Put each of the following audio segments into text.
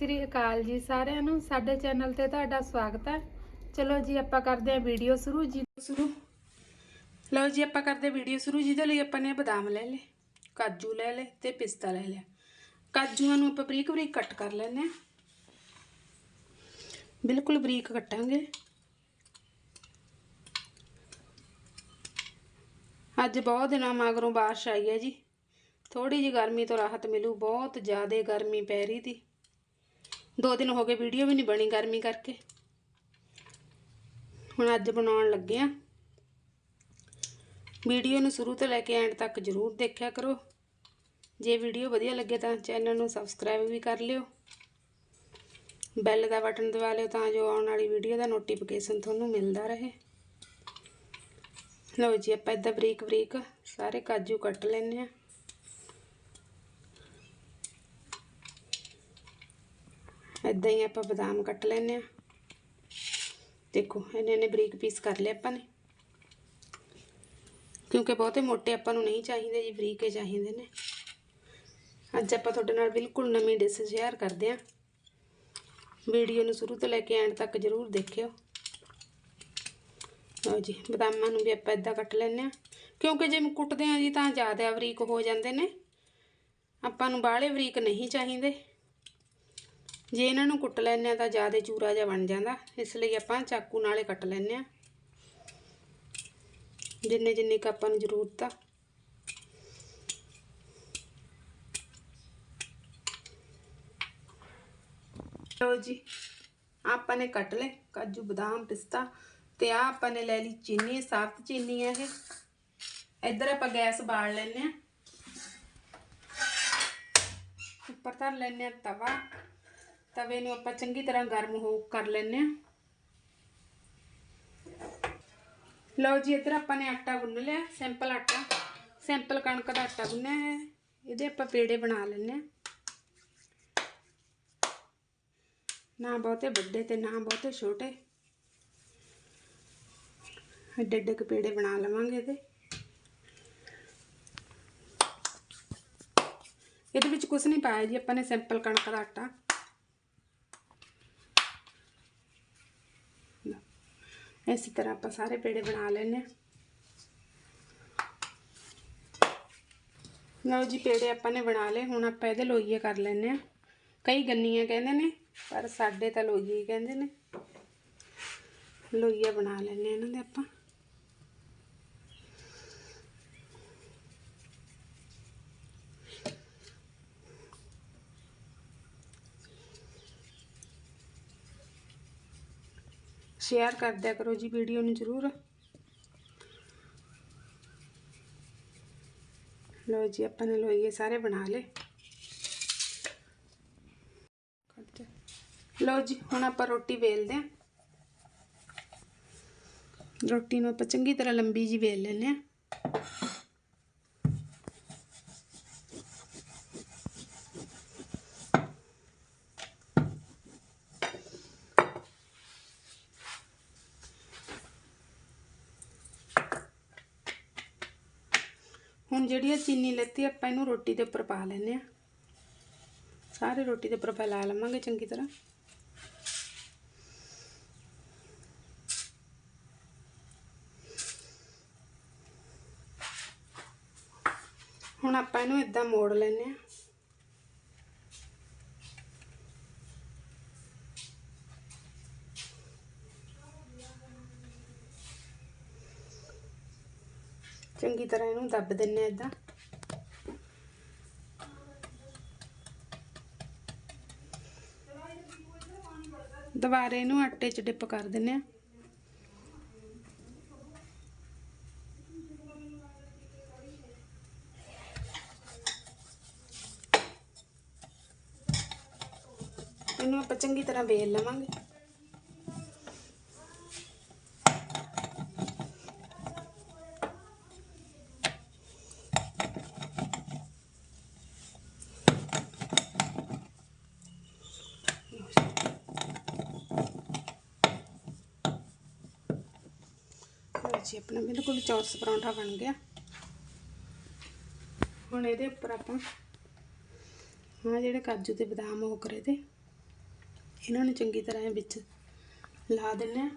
ਸ੍ਰੀ ਅਕਾਲ ਜੀ ਸਾਰਿਆਂ ਨੂੰ। ਸਾਡੇ ਚੈਨਲ ਤੇ ਤੁਹਾਡਾ ਸਵਾਗਤ ਹੈ। ਚਲੋ ਜੀ, ਆਪਾਂ ਕਰਦੇ ਹਾਂ ਵੀਡੀਓ ਸ਼ੁਰੂ। ਜੀ ਸ਼ੁਰੂ। ਲਓ ਜੀ, ਆਪਾਂ ਕਰਦੇ ਵੀਡੀਓ ਸ਼ੁਰੂ। ਜਿਹਦੇ ਲਈ ਆਪਾਂ ਨੇ ਬਦਾਮ ਲੈ ਲਏ, ਕਾਜੂ ਲੈ ਲਏ ਤੇ ਪਿਸਤਾ ਲੈ ਲਿਆ। ਕਾਜੂਆਂ ਨੂੰ ਆਪਾਂ ਬਰੀਕ ਬਰੀਕ ਕੱਟ ਕਰ ਲੈਣੇ ਆ ਬਿਲਕੁਲ ਬਰੀਕ ਕੱਟਾਂਗੇ। ਅੱਜ ਬਹੁਤ ਦਿਨਾਂ ਮਗਰੋਂ ਬਾਰਿਸ਼ ਆਈ ਹੈ ਜੀ। ਥੋੜੀ ਜੀ ਗਰਮੀ ਤੋਂ ਰਾਹਤ ਮਿਲੂ। ਬਹੁਤ ਜ਼ਿਆਦਾ ਗਰਮੀ ਪੈ ਰਹੀ ਸੀ। ਦੋ ਦਿਨ ਹੋ ਗਏ ਵੀਡੀਓ ਵੀ ਨਹੀਂ ਬਣੀ ਗਰਮੀ ਕਰਕੇ। ਹੁਣ ਅੱਜ ਬਣਾਉਣ ਲੱਗੇ ਆ। ਵੀਡੀਓ ਨੂੰ ਸ਼ੁਰੂ ਤੋਂ ਲੈ ਕੇ ਐਂਡ ਤੱਕ ਜਰੂਰ ਦੇਖਿਆ ਕਰੋ। ਜੇ ਵੀਡੀਓ ਵਧੀਆ ਲੱਗੇ ਤਾਂ ਚੈਨਲ ਨੂੰ ਸਬਸਕ੍ਰਾਈਬ ਵੀ ਕਰ ਲਿਓ। ਬੈਲ ਦਾ ਬਟਨ ਦਬਾ ਲਿਓ ਤਾਂ ਜੋ ਆਉਣ ਵਾਲੀ ਵੀਡੀਓ ਦਾ ਨੋਟੀਫਿਕੇਸ਼ਨ ਤੁਹਾਨੂੰ ਮਿਲਦਾ ਰਹੇ। ਲਓ ਜੀ, ਆਪਾਂ ਇਦਾਂ ਬਰੀਕ ਬਰੀਕ ਸਾਰੇ ਕਾਜੂ ਕੱਟ ਲੈਣੇ ਆ ਇਦਾਂ ਹੀ ਆਪਾਂ ਬਦਾਮ ਕੱਟ ਲੈਣੇ ਆ ਦੇਖੋ ਇਹਨੇ ਨੇ ਬਰੀਕ ਪੀਸ ਕਰ ਲਏ ਆਪਾਂ ਨੇ। ਕਿਉਂਕਿ ਬਹੁਤੇ ਮੋਟੇ ਆਪਾਂ ਨੂੰ ਨਹੀਂ ਚਾਹੀਦੇ ਜੀ, ਬਰੀਕ ਹੀ ਚਾਹੀਦੇ ਨੇ। ਅੱਜ ਆਪਾਂ ਤੁਹਾਡੇ ਨਾਲ ਬਿਲਕੁਲ ਨਵੀਂ ਡਿਸ਼ ਸ਼ੇਅਰ ਕਰਦੇ ਆ ਵੀਡੀਓ ਨੂੰ ਸ਼ੁਰੂ ਤੋਂ ਲੈ ਕੇ ਐਂਡ ਤੱਕ ਜ਼ਰੂਰ ਦੇਖਿਓ। ਲਓ ਜੀ, ਬਦਾਮਾਂ ਨੂੰ ਵੀ ਆਪਾਂ ਇਦਾਂ ਕੱਟ ਲੈਣੇ ਆ ਕਿਉਂਕਿ ਜੇ ਕੁੱਟਦੇ ਆ ਜੀ ਤਾਂ ਜ਼ਿਆਦਾ ਬਰੀਕ ਹੋ ਜਾਂਦੇ ਨੇ। ਆਪਾਂ ਨੂੰ ਬਾਹਲੇ ਬਰੀਕ ਨਹੀਂ ਚਾਹੀਦੇ। ਜੇ ਇਹਨਾਂ ਨੂੰ ਕੁੱਟ ਲੈਂਦੇ ਆ ਤਾਂ ਜ਼ਿਆਦਾ ਚੂਰਾ ਜਿਹਾ ਬਣ ਜਾਂਦਾ। ਇਸ ਲਈ ਆਪਾਂ ਚਾਕੂ ਨਾਲੇ ਕੱਟ ਲੈਂਦੇ ਆ ਜਿੰਨੇ ਜਿੰਨੇ ਕ ਆਪਾਂ ਨੂੰ ਜ਼ਰੂਰਤ ਆ। ਲਓ ਜੀ, ਆਪਾਂ ਨੇ ਕੱਟ ਲਏ ਕਾਜੂ, ਬਦਾਮ, ਪਿਸਤਾ ਤੇ ਆ ਆਪਾਂ ਨੇ ਲੈ ਲਈ ਚੀਨੀ ਸਾਫਤ ਚੀਨੀ ਹੈ ਇਹ। ਇੱਧਰ ਆਪਾਂ ਗੈਸ ਬਾਲ ਲੈਨੇ ਆ ਉੱਪਰ ਧਰ ਲੈਨੇ ਆ ਤਵਾ। ਤਵੇ ਨੂੰ ਆਪਾਂ ਚੰਗੀ ਤਰ੍ਹਾਂ ਗਰਮ ਹੋ ਕਰ ਲੈਨੇ ਆ ਲਓ ਜੀ, ਇੱਧਰ ਆਪਾਂ ਨੇ ਆਟਾ ਗੁੰਨ ਲਿਆ ਸਿੰਪਲ ਆਟਾ। ਸਿੰਪਲ ਕਣਕ ਦਾ ਆਟਾ ਗੁੰਨਿਆ ਹੈ। ਇਹਦੇ ਆਪਾਂ ਪੇੜੇ ਬਣਾ ਲੈਨੇ ਆ ਨਾ ਬਹੁਤੇ ਵੱਡੇ ਤੇ ਨਾ ਬਹੁਤੇ ਛੋਟੇ। ਐਡੇ ਅੱਡੇ ਕੁ ਪੇੜੇ ਬਣਾ ਲਵਾਂਗੇ ਇਹਦੇ। ਇਹਦੇ ਵਿੱਚ ਕੁਝ ਨਹੀਂ ਪਾਇਆ ਜੀ, ਆਪਾਂ ਨੇ ਸਿੰਪਲ ਕਣਕ ਦਾ ਆਟਾ। ਇਸੇ ਤਰ੍ਹਾਂ ਆਪਾਂ ਸਾਰੇ ਪੇੜੇ ਬਣਾ ਲੈਣੇ ਆ ਲਓ ਜੀ, ਪੇੜੇ ਆਪਾਂ ਨੇ ਬਣਾ ਲਏ। ਹੁਣ ਆਪਾਂ ਇਹਦੇ ਲੋਈਏ ਕਰ ਲੈਣੇ ਆ ਕਈ ਗੰਨੀਆਂ ਕਹਿੰਦੇ ਨੇ, ਪਰ ਸਾਡੇ ਤਾਂ ਲੋਈਏ ਹੀ ਕਹਿੰਦੇ ਨੇ। ਲੋਈਆ ਬਣਾ ਲੈਣੇ ਇਹਨਾਂ ਦੇ ਆਪਾਂ। ਸ਼ੇਅਰ ਕਰ ਦਿਆ ਕਰੋ ਜੀ ਵੀਡੀਓ ਨੂੰ ਜ਼ਰੂਰ। ਲੋ ਜੀ, ਆਪਾਂ ਨੇ ਲੋਈਏ ਸਾਰੇ ਬਣਾ ਲਏ। ਲੋ ਜੀ, ਹੁਣ ਆਪਾਂ ਰੋਟੀ ਵੇਲਦੇ ਆਂ ਰੋਟੀ ਨੂੰ ਆਪਾਂ ਚੰਗੀ ਤਰ੍ਹਾਂ ਲੰਬੀ ਜੀ ਵੇਲ ਲੈਨੇ ਆ ਹੁਣ ਜਿਹੜੀ ਆ ਚੀਨੀ ਲੈਤੀ, ਆਪਾਂ ਇਹਨੂੰ ਰੋਟੀ ਦੇ ਉੱਪਰ ਪਾ ਲੈਨੇ ਆ ਸਾਰੇ ਰੋਟੀ ਦੇ ਉੱਪਰ ਫੈਲਾ ਲਵਾਂਗੇ ਚੰਗੀ ਤਰ੍ਹਾਂ। ਹੁਣ ਆਪਾਂ ਇਹਨੂੰ ਇਦਾਂ ਮੋੜ ਲੈਨੇ ਆ ਚੰਗੀ ਤਰ੍ਹਾਂ ਇਹਨੂੰ ਦੱਬ ਦਿੰਨੇ ਇਦਾਂ ਦੁਬਾਰੇ ਇਹਨੂੰ ਆਟੇ 'ਚ ਡਿਪ ਕਰ ਦਿੰਨੇ ਆ ਇਹਨੂੰ ਆਪਾਂ ਚੰਗੀ ਤਰ੍ਹਾਂ ਵੇਲ ਲਵਾਂਗੇ। ਲਓ ਜੀ ਆਪਣਾ। ਬਿਲਕੁਲ ਚੌਰਸ ਪਰੌਂਠਾ ਬਣ ਗਿਆ। ਹੁਣ ਇਹਦੇ ਉੱਪਰ ਆਪਾਂ ਹਾਂ ਜਿਹੜੇ ਕਾਜੂ ਤੇ ਬਦਾਮ ਉਹ ਕਰੇ ਤੇ ਇਹਨਾਂ ਨੂੰ ਚੰਗੀ ਤਰ੍ਹਾਂ ਵਿੱਚ ਲਾ ਦਿੰਨੇ ਆ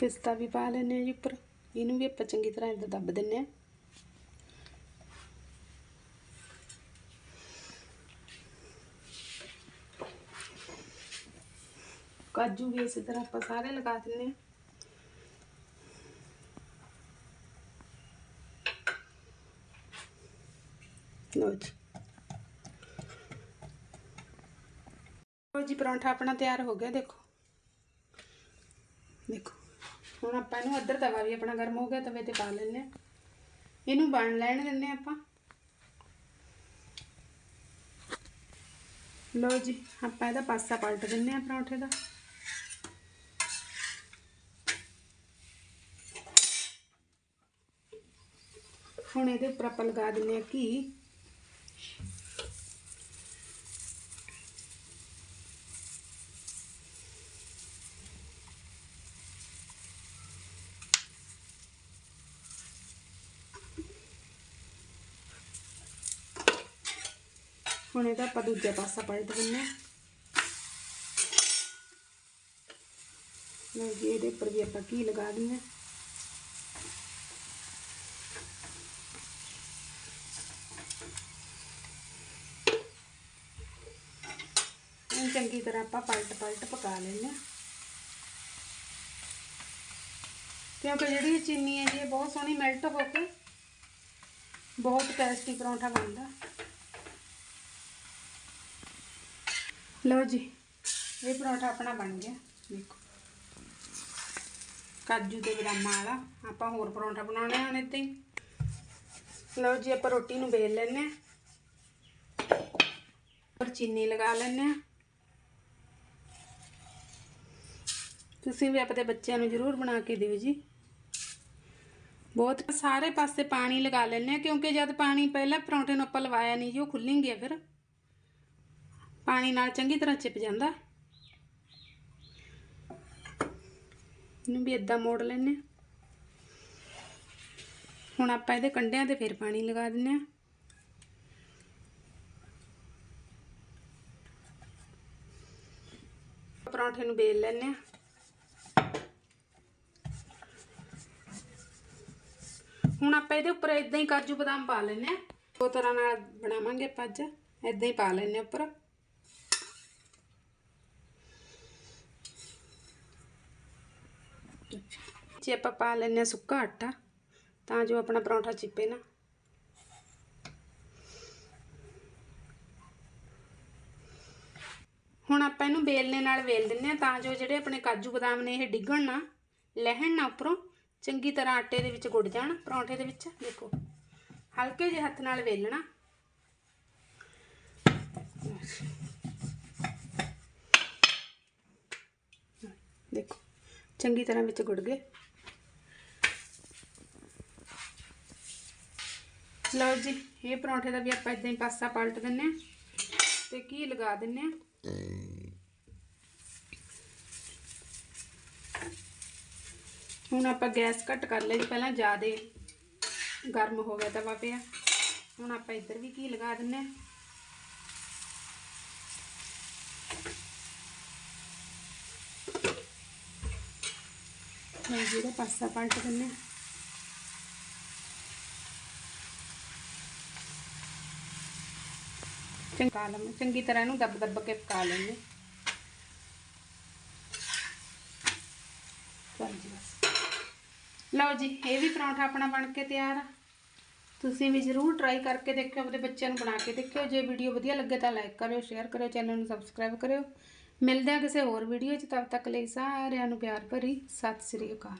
ਪਿਸਤਾ ਵੀ ਪਾ ਲੈਨੇ ਆ ਜੀ ਉੱਪਰ। ਇਹਨੂੰ ਵੀ ਆਪਾਂ ਚੰਗੀ ਤਰ੍ਹਾਂ ਇੱਦਾਂ ਦੱਬ ਦਿੰਨੇ ਆ ਕਾਜੂ ਵੀ ਇਸੇ ਤਰ੍ਹਾਂ ਆਪਾਂ ਸਾਰੇ ਲਗਾ ਦਿੰਨੇ ਆ ਲਓ ਜੀ। ਜੀ, ਪਰੌਂਠਾ ਆਪਣਾ ਤਿਆਰ ਹੋ ਗਿਆ, ਦੇਖੋ। ਦੇਖੋ। ਹੁਣ ਆਪਾਂ ਇਹਨੂੰ ਅੱਧਰ ਤਵਾ ਵੀ ਆਪਣਾ ਗਰਮ ਹੋ ਗਿਆ, ਤਵੇ ਤੇ ਪਾ ਲੈਂਦੇ ਆ ਇਹਨੂੰ ਬਣ ਲੈਣ ਦਿੰਦੇ ਆ ਆਪਾਂ। ਲਓ ਜੀ, ਆਪਾਂ ਇਹਦਾ ਪਾਸਾ ਪਲਟ ਦਿੰਨੇ ਆ ਪਰੌਂਠੇ ਦਾ। ਹੁਣ ਇਹਦੇ ਉੱਪਰ ਆਪਾਂ ਲਗਾ ਦਿੰਨੇ ਆ ਘੀ। ਹੁਣ ਇਹਦਾ ਆਪਾਂ ਦੂਜਾ ਪਾਸਾ ਪਲਟ ਦਿੰਨੇ ਆ ਲਓ ਜੀ, ਇਹਦੇ ਉੱਪਰ ਵੀ ਆਪਾਂ ਘੀ ਲਗਾ ਦਿੰਨੇ ਇਹਨੂੰ ਚੰਗੀ ਤਰ੍ਹਾਂ ਆਪਾਂ ਪਲਟ ਪਲਟ ਪਕਾ ਲੈਂਦੇ ਹਾਂ। ਕਿਉਂਕਿ ਜਿਹੜੀ ਚੀਨੀ ਹੈ ਜੀ, ਇਹ ਬਹੁਤ ਸੋਹਣੀ ਮੈਲਟ ਹੋ ਕੇ ਬਹੁਤ ਟੇਸਟੀ ਪਰੌਂਠਾ ਬਣਦਾ। ਲਓ ਜੀ, ਇਹ ਪਰੌਂਠਾ ਆਪਣਾ ਬਣ ਗਿਆ, ਦੇਖੋ। ਕਾਜੂ ਤੇ ਬਦਾਮਾਂ ਵਾਲਾ, ਆਪਾਂ ਹੋਰ ਪਰੌਂਠਾ ਬਣਾਉਣੇ ਹਨ ਇੱਦਾਂ 'ਤੇ ਲਓ ਜੀ, ਆਪਾਂ ਰੋਟੀ ਨੂੰ ਵੇਲ ਲੈਨੇ ਆ। ਪਰ ਚੀਨੀ ਲਗਾ ਲੈਨੇ ਆ। ਤੁਸੀਂ ਵੀ ਆਪਣੇ ਬੱਚਿਆਂ ਨੂੰ ਜ਼ਰੂਰ ਬਣਾ ਕੇ ਦਿਓ ਜੀ। ਬਹੁਤ ਸਾਰੇ ਪਾਸੇ ਪਾਣੀ ਲਗਾ ਲੈਣੇ ਆ, ਕਿਉਂਕਿ ਜਦ ਪਾਣੀ ਪਹਿਲਾਂ ਪਰੌਂਠੇ ਨੂੰ ਆਪਾਂ ਲਵਾਇਆ ਨਹੀਂ ਜੀ, ਉਹ ਖੁੱਲਣਗੇ ਫਿਰ। ਪਾਣੀ ਨਾਲ ਚੰਗੀ ਤਰ੍ਹਾਂ ਚਿਪ ਜਾਂਦਾ। ਇਹਨੂੰ ਵੀ ਇਦਾਂ ਮੋੜ ਲੈਣੇ ਹੁਣ ਆਪਾਂ ਇਹਦੇ ਕੰਢਿਆਂ ਤੇ ਫਿਰ ਪਾਣੀ ਲਗਾ ਦਿੰਨੇ ਆ ਪਰੌਂਠੇ ਨੂੰ ਵੇਲ ਲੈਣੇ ਆ ਹੁਣ ਆਪਾਂ ਇਹਦੇ ਉੱਪਰ ਇਦਾਂ ਹੀ ਕਾਜੂ ਬਦਾਮ ਪਾ ਲੈਣੇ ਆ ਦੋ ਤਰ੍ਹਾਂ ਨਾਲ ਬਣਾਵਾਂਗੇ ਆਪਾਂ ਅੱਜ। ਇਦਾਂ ਹੀ ਪਾ ਲੈਣੇ ਉੱਪਰ। ਜੇ ਆਪਾਂ ਪਾ ਲੈਂਦੇ ਆ ਸੁੱਕਾ ਆਟਾ, ਤਾਂ ਜੋ ਆਪਣਾ ਪਰੌਂਠਾ ਚਿੱਪੇ ਨਾ। ਹੁਣ ਆਪਾਂ ਇਹਨੂੰ ਵੇਲਣੇ ਨਾਲ ਵੇਲ ਦਿੰਨੇ ਆ ਤਾਂ ਜੋ ਜਿਹੜੇ ਆਪਣੇ ਕਾਜੂ ਬਦਾਮ ਨੇ ਇਹ ਡਿੱਗਣ ਨਾ, ਲਹਿਣ ਨਾ ਉੱਪਰੋਂ, ਚੰਗੀ ਤਰ੍ਹਾਂ ਆਟੇ ਦੇ ਵਿੱਚ ਗੁੜ ਜਾਣ, ਪਰੌਂਠੇ ਦੇ ਵਿੱਚ, ਦੇਖੋ। ਹਲਕੇ ਜਿਹੇ ਹੱਥ ਨਾਲ ਵੇਲਣਾ ਦੇਖੋ ਚੰਗੀ ਤਰ੍ਹਾਂ ਵਿੱਚ ਗੁੜ ਗਏ। ਲਓ ਜੀ, ਇਹ ਪਰੌਂਠੇ ਦਾ ਵੀ ਆਪਾਂ ਇਦਾਂ ਹੀ ਪਾਸਾ ਪਲਟ ਦਿੰਨੇ ਆ ਤੇ ਕੀ ਲਗਾ ਦਿੰਨੇ ਆ ਹੁਣ ਆਪਾਂ ਗੈਸ ਘੱਟ ਕਰ ਲਈ ਪਹਿਲਾਂ ਜ਼ਿਆਦਾ ਗਰਮ ਹੋ ਗਿਆ ਤਵਾ ਪਿਆ। ਹੁਣ ਆਪਾਂ ਇੱਧਰ ਵੀ ਕੀ ਲਗਾ ਦਿੰਨੇ ਆ ਹੁਣ ਜਿਹੜਾ ਪਾਸਾ ਪਲਟ ਦਿੰਨੇ ਚੰਗਾ ਲੰਮ ਚੰਗੀ ਤਰ੍ਹਾਂ ਇਹਨੂੰ ਦੱਬ ਦੱਬ ਕੇ ਪਕਾ ਲੈਂਦੇ ਲਓ ਜੀ, ਇਹ ਵੀ ਪਰੌਂਠਾ ਆਪਣਾ ਬਣ ਕੇ ਤਿਆਰ ਆ। ਤੁਸੀਂ ਵੀ ਜ਼ਰੂਰ ਟਰਾਈ ਕਰਕੇ ਦੇਖਿਓ, ਆਪਣੇ ਬੱਚਿਆਂ ਨੂੰ ਬਣਾ ਕੇ ਦੇਖਿਓ। ਜੇ ਵੀਡੀਓ ਵਧੀਆ ਲੱਗੇ ਤਾਂ ਲਾਈਕ ਕਰਿਓ ਸ਼ੇਅਰ ਕਰਿਓ ਚੈਨਲ ਨੂੰ ਸਬਸਕ੍ਰਾਈਬ ਕਰਿਓ। ਮਿਲਦੇ ਆ ਕਿਸੇ ਹੋਰ ਵੀਡੀਓ 'ਚ, ਤਦ ਤੱਕ ਲਈ ਸਾਰਿਆਂ ਨੂੰ ਪਿਆਰ ਭਰੀ, ਸਤਿ ਸ੍ਰੀ ਅਕਾਲ।